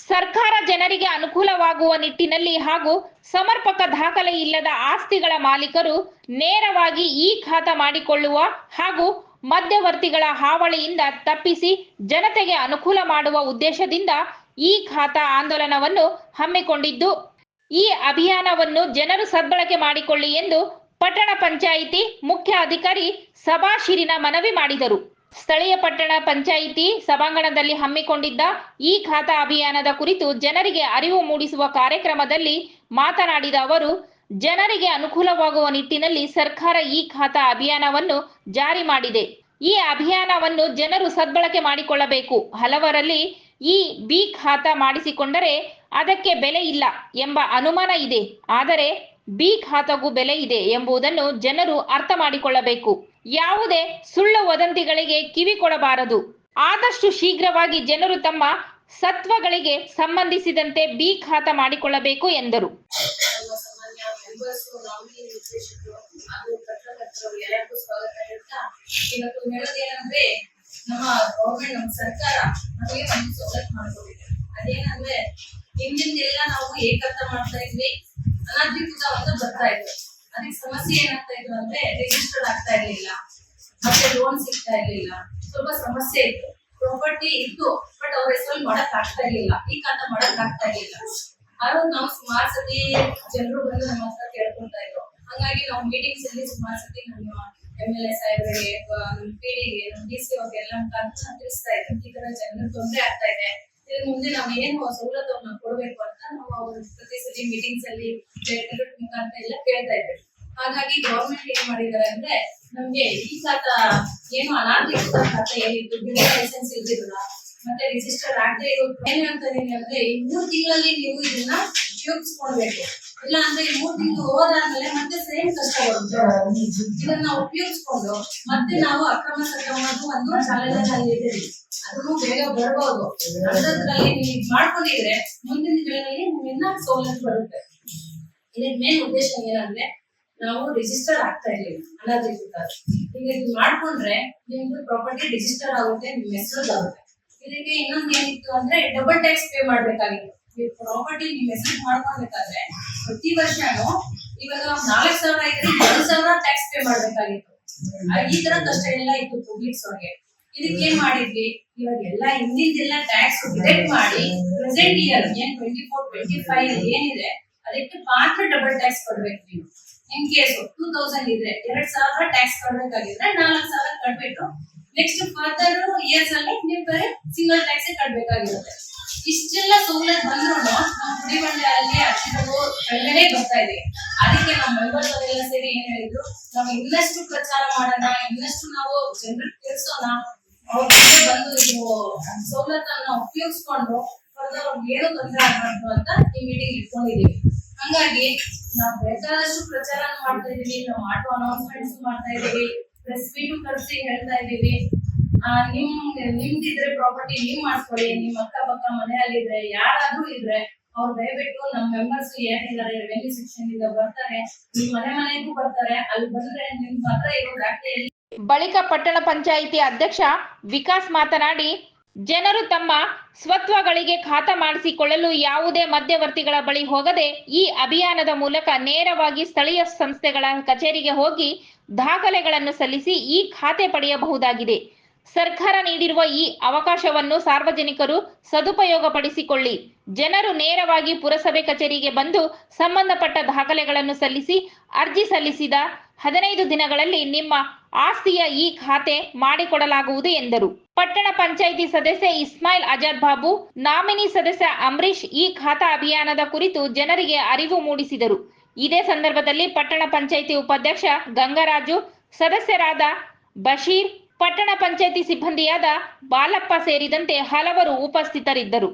ಸರ್ಕಾರ ಜನರಿಗೆ ಅನುಕೂಲವಾಗುವ ನಿಟ್ಟಿನಲ್ಲಿ ಹಾಗೂ ಸಮರ್ಪಕ ದಾಖಲೆ ಇಲ್ಲದ ಆಸ್ತಿಗಳ ಮಾಲೀಕರು ನೇರವಾಗಿ ಈ ಖಾತಾ ಮಾಡಿಕೊಳ್ಳುವ ಹಾಗೂ ಮಧ್ಯವರ್ತಿಗಳ ಹಾವಳಿಯಿಂದ ತಪ್ಪಿಸಿ ಜನತೆಗೆ ಅನುಕೂಲ ಮಾಡುವ ಉದ್ದೇಶದಿಂದ ಈ ಖಾತಾ ಆಂದೋಲನವನ್ನು ಹಮ್ಮಿಕೊಂಡಿದ್ದು, ಈ ಅಭಿಯಾನವನ್ನು ಜನರು ಸದ್ಬಳಕೆ ಮಾಡಿಕೊಳ್ಳಿ ಎಂದು ಪಟ್ಟಣ ಪಂಚಾಯಿತಿ ಮುಖ್ಯ ಅಧಿಕಾರಿ ಸಭಾಶಿರಿನ ಮನವಿ ಮಾಡಿದರು. ಸ್ಥಳೀಯ ಪಟ್ಟಣ ಪಂಚಾಯಿತಿ ಸಭಾಂಗಣದಲ್ಲಿ ಹಮ್ಮಿಕೊಂಡಿದ್ದ ಈ ಖಾತಾ ಅಭಿಯಾನದ ಕುರಿತು ಜನರಿಗೆ ಅರಿವು ಮೂಡಿಸುವ ಕಾರ್ಯಕ್ರಮದಲ್ಲಿ ಮಾತನಾಡಿದ ಅವರು, ಜನರಿಗೆ ಅನುಕೂಲವಾಗುವ ನಿಟ್ಟಿನಲ್ಲಿ ಸರ್ಕಾರ ಈ ಖಾತಾ ಅಭಿಯಾನವನ್ನು ಜಾರಿ ಮಾಡಿದೆ. ಈ ಅಭಿಯಾನವನ್ನು ಜನರು ಸದ್ಬಳಕೆ ಮಾಡಿಕೊಳ್ಳಬೇಕು. ಹಲವರಲ್ಲಿ ಈ ಬಿ ಖಾತಾ ಮಾಡಿಸಿಕೊಂಡರೆ ಅದಕ್ಕೆ ಬೆಲೆ ಇಲ್ಲ ಎಂಬ ಅನುಮಾನ ಇದೆ. ಆದರೆ ಬಿ ಖಾತಾಗೂ ಬೆಲೆ ಇದೆ ಎಂಬುದನ್ನು ಜನರು ಅರ್ಥ ಮಾಡಿಕೊಳ್ಳಬೇಕು. ಯಾವುದೇ ಸುಳ್ಳು ವದಂತಿಗಳಿಗೆ ಕಿವಿ ಕೊಡಬಾರದು. ಆದಷ್ಟು ಶೀಘ್ರವಾಗಿ ಜನರು ತಮ್ಮ ಸತ್ವಗಳಿಗೆ ಸಂಬಂಧಿಸಿದಂತೆ ಬಿ ಖಾತ ಮಾಡಿಕೊಳ್ಳಬೇಕು ಎಂದರು. ನಮ್ಮ ಗೌರ್ಮೆಂಟ್ ನಮ್ಮ ಸರ್ಕಾರ ನಮಗೆ ಒಂದು ಅದೇನಂದ್ರೆ ಹಿಂದಿಂದೆಲ್ಲ ನಾವು ಏಕತ್ರ ಮಾಡ್ತಾ ಇದ್ವಿ. ಅನಧಿಕೃತ ಅಂತ ಬರ್ತಾ ಇದ್ವಿ ಅದಕ್ಕೆ ಸಮಸ್ಯೆ ಏನಾಗ್ತಾ ಇದ್ರು ಅಂದ್ರೆ ರಿಜಿಸ್ಟರ್ ಆಗ್ತಾ ಇರ್ಲಿಲ್ಲ. ಮತ್ತೆ ಲೋನ್ ಸಿಗ್ತಾ ಇರ್ಲಿಲ್ಲ. ಸ್ವಲ್ಪ ಸಮಸ್ಯೆ ಇತ್ತು. ಪ್ರಾಪರ್ಟಿ ಇತ್ತು ಬಟ್ ಅವ್ರ ಹೆಸರಲ್ಲಿ ಮಾಡಕ್ ಆಗ್ತಾ ಇರ್ಲಿಲ್ಲ. ಈ ಖಾತಾ ಮಾಡಕ್ ಆಗ್ತಾ ಇರ್ಲಿಲ್ಲ. ಆದ್ರೂ ನಾವು ಸುಮಾರು ಸತಿ ಜನರು ಬಂದು ನಮ್ಮ ಹತ್ರ ಕೇಳ್ಕೊಂತಾ ಇದ್ರು. ಹಂಗಾಗಿ ನಾವು ಮೀಟಿಂಗ್ಸ್ ಅಲ್ಲಿ ಸುಮಾರು ಸತಿ ನಮ್ಮ ಎಂ ಎಲ್ ಎ ಸಾಹೇಬರಿಗೆ ಪಿ ಡಿಗೆ ಡಿ ಸಿ ಅವ್ರಿಗೆಲ್ಲ ಮುಖಾಂತರ ನಾನ್ ತಿಳಿಸ್ತಾ ಇದ್ರು ಈ ತರ ಜನರಿಗೆ ತೊಂದರೆ ಆಗ್ತಾ ಇದೆ. ಇದ್ರ ಮುಂದೆ ನಾವು ಏನು ಸವಲತ್ತನ್ನ ಕೊಡ್ಬೇಕು ಅಂತ ನಾವು ಅವ್ರ ಪ್ರತಿ ಸತಿ ಮೀಟಿಂಗ್ಸ್ ಅಲ್ಲಿ ಜನರ ಮುಖಾಂತರ ಎಲ್ಲ ಕೇಳ್ತಾ ಇದ್ವಿ. ಹಾಗಾಗಿ ಗೌರ್ಮೆಂಟ್ ಏನ್ ಮಾಡಿದ್ದಾರೆ ಅಂದ್ರೆ ನಮ್ಗೆ ಈ ಸಾತ ಏನು ಅನಾಧಿಕೃತ ಖಾತಾ ಏನಿತ್ತು ಬಿಲ್ಡಿಂಗ್ ಲೈಸೆನ್ಸ್ ಇಲ್ದಿರಲ್ಲ. ಮತ್ತೆ ರಿಜಿಸ್ಟರ್ ಆಗದೆ ಇರೋ ಏನ್ ಇದೀನಿ ಅಂದ್ರೆ ಈ ಮೂರ್ ತಿಂಗಳಲ್ಲಿ ನೀವು ಇದನ್ನ ಉಪಯೋಗಿಸ್ಕೊಳ್ಬೇಕು. ಇಲ್ಲ ಅಂದ್ರೆ ಈ ಮೂರ್ ತಿಂಗಳು ಹೋದಾದ್ಮೇಲೆ ಮತ್ತೆ ಸೇಮ್ ಕಷ್ಟ ಬರುತ್ತೆ. ಇದನ್ನ ಉಪಯೋಗಿಸ್ಕೊಂಡು ಮತ್ತೆ ನಾವು ಅಕ್ರಮ ಸಕ್ರಮದ್ದು ಒಂದು ಚಾಲೆಂಜ್ ಅಲ್ಲಿ ಇದ್ದೀವಿ ಅದನ್ನು ಬೇಗ ಬರ್ಬೋದು ಅದರಲ್ಲಿ ನೀವು ಇದ್ ಮಾಡ್ಕೊಂಡಿದ್ರೆ ಮುಂದಿನ ದಿನಗಳಲ್ಲಿ ನಿಮ್ಮಿಂದ ಸೌಲಭ್ಯ ಬರುತ್ತೆ. ಇದ್ರ ಮೇನ್ ಉದ್ದೇಶ ಏನಂದ್ರೆ ನಾವು ರಿಜಿಸ್ಟರ್ ಆಗ್ತಾ ಇರ್ಲಿಲ್ಲ ಅನಧಿಕೃತ ಈಗ ಇದು ಮಾಡ್ಕೊಂಡ್ರೆ ನಿಮ್ದು ಪ್ರಾಪರ್ಟಿ ರಿಜಿಸ್ಟರ್ ಆಗುತ್ತೆ ನಿಮ್ ಹೆಸರಲ್ಲಾಗುತ್ತೆ ಇದಕ್ಕೆ ಇನ್ನೊಂದ್ ಏನಿತ್ತು ಅಂದ್ರೆ ಡಬಲ್ ಟ್ಯಾಕ್ಸ್ ಪೇ ಮಾಡ್ಬೇಕಾಗಿತ್ತು. ನೀವು ಪ್ರಾಪರ್ಟಿ ನಿಮ್ ಹೆಸರು ಮಾಡ್ಕೊಬೇಕಾದ್ರೆ ಪ್ರತಿ ವರ್ಷನೂ ಇವಾಗ ನಾಲ್ಕ್ ಸಾವಿರ ಇದ್ರೆ ಎರಡು ಸಾವಿರ ಟ್ಯಾಕ್ಸ್ ಪೇ ಮಾಡ್ಬೇಕಾಗಿತ್ತು. ಈ ತರ ಕಷ್ಟ ಎಲ್ಲ ಇತ್ತು ಪಬ್ಲಿಕ್ಸ್ ಅವ್ರಿಗೆ. ಇದಕ್ಕೆ ಏನ್ ಮಾಡಿದ್ವಿ? ಇವಾಗ ಎಲ್ಲ ಹಿಂದಿಂದೆಲ್ಲ ಟ್ಯಾಕ್ಸ್ ಡಿಡಕ್ಟ್ ಮಾಡಿ ಪ್ರೆಸೆಂಟ್ ಇಯರ್ ಏನ್ ಟ್ವೆಂಟಿ ಫೋರ್ ಟ್ವೆಂಟಿ ಫೈವ್ ಏನಿದೆ, ಅದಕ್ಕೆ ಮಾತ್ರ ಡಬಲ್ ಟ್ಯಾಕ್ಸ್ ಕೊಡ್ಬೇಕು ನೀವು. ಇನ್ ಕೇಸ್ ಟೂ ತೌಸಂಡ್ ಇದ್ರೆ ಎರಡ್ ಸಾವಿರ ಟ್ಯಾಕ್ಸ್ ಕಟ್ಬೇಕಾಗಿದ್ರೆ ನಾಲ್ಕು ಸಾವಿರ ಕಟ್ಬಿಟ್ಟು ನೆಕ್ಸ್ಟ್ ಫರ್ದರ್ ಇಯರ್ಸ್ ಅಲ್ಲಿ ನೀವು ಬರೀ ಸಿಂಗಲ್ ಟ್ಯಾಕ್ಸ್ ಕಟ್ಬೇಕಾಗಿರುತ್ತೆ. ಇಷ್ಟೆಲ್ಲ ಸವಲತ್ತು ಬಂದ್ರು ನಮ್ಮ ಕುಡಿಬಂಡೆಯಲ್ಲಿ ಅಷ್ಟು ಕಡಿಮೆ ಬರ್ತಾ ಇದೆ. ಅದಕ್ಕೆ ನಮ್ಮ ಮೆಂಬರ್ಸ್ ಅವರೆಲ್ಲ ಸೇರಿ ಏನ್ ಹೇಳಿದ್ರು, ನಾವು ಇನ್ನಷ್ಟು ಪ್ರಚಾರ ಮಾಡೋಣ, ಇನ್ನಷ್ಟು ನಾವು ಜನರಿಗೆ ತಿಳಿಸೋಣ ಅವ್ರಿಗೆ ಬಂದು ಇದು ಸವಲತ್ತನ್ನ ಉಪಯೋಗಿಸ್ಕೊಂಡು ಫರ್ದರ್ ಅವ್ರಿಗೆ ಏನು ತೊಂದರೆ ಆಗಬಾರ್ದು ಅಂತ ಈ ಮೀಟಿಂಗ್ ಇಟ್ಕೊಂಡಿದೀವಿ. ಹಂಗಾಗಿ ನಾವು ಬೇಕಾದಷ್ಟು ಪ್ರಚಾರ ಮಾಡ್ತಾ ಇದೀವಿ ನಾವು ಆಟೋ ಅನೌನ್ಸ್ಮೆಂಟ್ಸ್ ಮಾಡ್ತಾ ಇದೀವಿ ಪ್ರೆಸ್ ಮೀಟ್ ಕರೆಸಿ ಹೇಳ್ತಾ ಇದೀವಿ. ಆ, ನಿಮ್ ನಿಮ್ದಿದ್ರೆ ಪ್ರಾಪರ್ಟಿ ನೀವ್ ಮಾಡ್ಕೊಳ್ಳಿ ನಿಮ್ ಅಕ್ಕಪಕ್ಕ ಮನೆಯಲ್ಲಿದ್ರೆ ಯಾರಾದ್ರೂ ಇದ್ರೆ ಅವ್ರು ದಯವಿಟ್ಟು ನಮ್ಮ ಮೆಂಬರ್ಸ್ ಏನಿದ್ದಾರೆ ರೆವೆನ್ಯೂ ಸೆಕ್ಷನ್ ಇಂದ ಬರ್ತಾರೆ ನಿಮ್ ಮನೆ ಮನೆಗೂ ಬರ್ತಾರೆ ಅಲ್ಲಿ ಬಂದ್ರೆ ನಿಮ್ ಹತ್ರ ಇರೋ ಬಳಿಕ ಪಟ್ಟಣ ಪಂಚಾಯಿತಿ ಅಧ್ಯಕ್ಷ ವಿಕಾಸ್ ಮಾತನಾಡಿ ಜನರು ತಮ್ಮ ಸ್ವತ್ವಗಳಿಗೆ ಖಾತಾ ಮಾಡಿಸಿಕೊಳ್ಳಲು ಯಾವುದೇ ಮಧ್ಯವರ್ತಿಗಳ ಬಳಿ ಹೋಗದೆ ಈ ಅಭಿಯಾನದ ಮೂಲಕ ನೇರವಾಗಿ ಸ್ಥಳೀಯ ಸಂಸ್ಥೆಗಳ ಕಚೇರಿಗೆ ಹೋಗಿ ದಾಖಲೆಗಳನ್ನು ಸಲ್ಲಿಸಿ ಈ ಖಾತೆ ಪಡೆಯಬಹುದಾಗಿದೆ. ಸರ್ಕಾರ ನೀಡಿರುವ ಈ ಅವಕಾಶವನ್ನು ಸಾರ್ವಜನಿಕರು ಸದುಪಯೋಗಪಡಿಸಿಕೊಳ್ಳಿ. ಜನರು ನೇರವಾಗಿ ಪುರಸಭೆ ಕಚೇರಿಗೆ ಬಂದು ಸಂಬಂಧಪಟ್ಟ ದಾಖಲೆಗಳನ್ನು ಸಲ್ಲಿಸಿ ಅರ್ಜಿ ಸಲ್ಲಿಸಿದ ಹದಿನೈದು ದಿನಗಳಲ್ಲಿ ನಿಮ್ಮ ಆಸ್ತಿಯ ಈ ಖಾತೆ ಮಾಡಿಕೊಡಲಾಗುವುದು ಎಂದರು. ಪಟ್ಟಣ ಪಂಚಾಯಿತಿ ಸದಸ್ಯ ಇಸ್ಮಾಯಿಲ್ ಅಜಾದ್ ಬಾಬು, ನಾಮಿನಿ ಸದಸ್ಯ ಅಂಬರೀಶ್ ಈ ಖಾತಾ ಅಭಿಯಾನದ ಕುರಿತು ಜನರಿಗೆ ಅರಿವು ಮೂಡಿಸಿದರು. ಇದೇ ಸಂದರ್ಭದಲ್ಲಿ ಪಟ್ಟಣ ಪಂಚಾಯಿತಿ ಉಪಾಧ್ಯಕ್ಷ ಗಂಗರಾಜು, ಸದಸ್ಯರಾದ ಬಶೀರ್, ಪಟ್ಟಣ ಪಂಚಾಯಿತಿ ಸಿಬ್ಬಂದಿಯಾದ ಬಾಲಪ್ಪ ಸೇರಿದಂತೆ ಹಲವರು ಉಪಸ್ಥಿತರಿದ್ದರು.